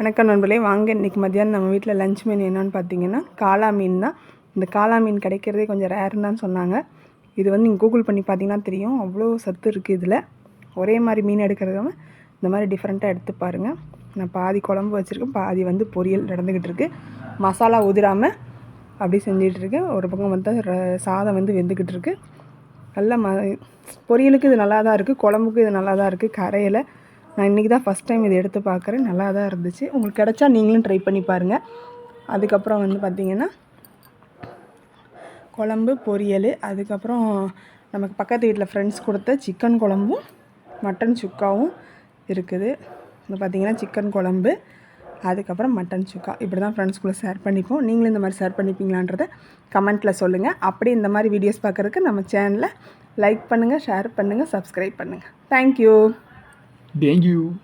வணக்கம் நண்பர்களே வாங்க இன்றைக்கி மத்தியானம் நம்ம வீட்டில் லஞ்ச் மீன் என்னென்னு பார்த்தீங்கன்னா காளா மீன் தான். இந்த காளா மீன் கிடைக்கிறதே கொஞ்சம் ரேர்னு தான் சொன்னாங்க. இது வந்து நீங்கள் கூகுள் பண்ணி பார்த்தீங்கன்னா தெரியும். அவ்வளோ சத்து இருக்குது இதில். ஒரே மாதிரி மீன் எடுக்கிறதாம இந்த மாதிரி டிஃப்ரெண்ட்டாக எடுத்து பாருங்கள் நான் பாதி குழம்பு வச்சுருக்கேன் பாதி வந்து பொரியல் நடந்துக்கிட்டு இருக்கு. மசாலா உதிராமல் அப்படி செஞ்சிகிட்ருக்கேன் ஒரு பக்கம் வந்து ர- சாதம் வந்து வெந்துக்கிட்டு இருக்கு. நல்லா ம பொரியலுக்கு இது நல்லா தான் இருக்குது குழம்புக்கு இது நல்லா தான் இருக்குது கரையில் நான் இன்றைக்கி தான் ஃபஸ்ட் டைம் இதை எடுத்து பார்க்குறேன். நல்லா தான் இருந்துச்சு. உங்களுக்கு கிடைச்சா நீங்களும் ட்ரை பண்ணி பாருங்கள் அதுக்கப்புறம் வந்து பார்த்திங்கன்னா குழம்பு பொரியல் அதுக்கப்புறம் நமக்கு பக்கத்து வீட்டில் ஃப்ரெண்ட்ஸ் கொடுத்த சிக்கன் குழம்பும் மட்டன் சுக்காவும் இருக்குது. இப்போ பார்த்திங்கன்னா சிக்கன் குழம்பு அதுக்கப்புறம் மட்டன் சுக்கா. இப்படி தான் ஃப்ரெண்ட்ஸ்குள்ளே ஷேர் பண்ணிப்போம். நீங்களும் இந்த மாதிரி ஷேர் பண்ணிப்பீங்களான்றத கமெண்ட்டில் சொல்லுங்கள் அப்படி இந்த மாதிரி வீடியோஸ் பார்க்குறதுக்கு நம்ம சேனலை லைக் பண்ணுங்கள் ஷேர் பண்ணுங்கள் சப்ஸ்கிரைப் பண்ணுங்கள் தேங்க்யூ Thank you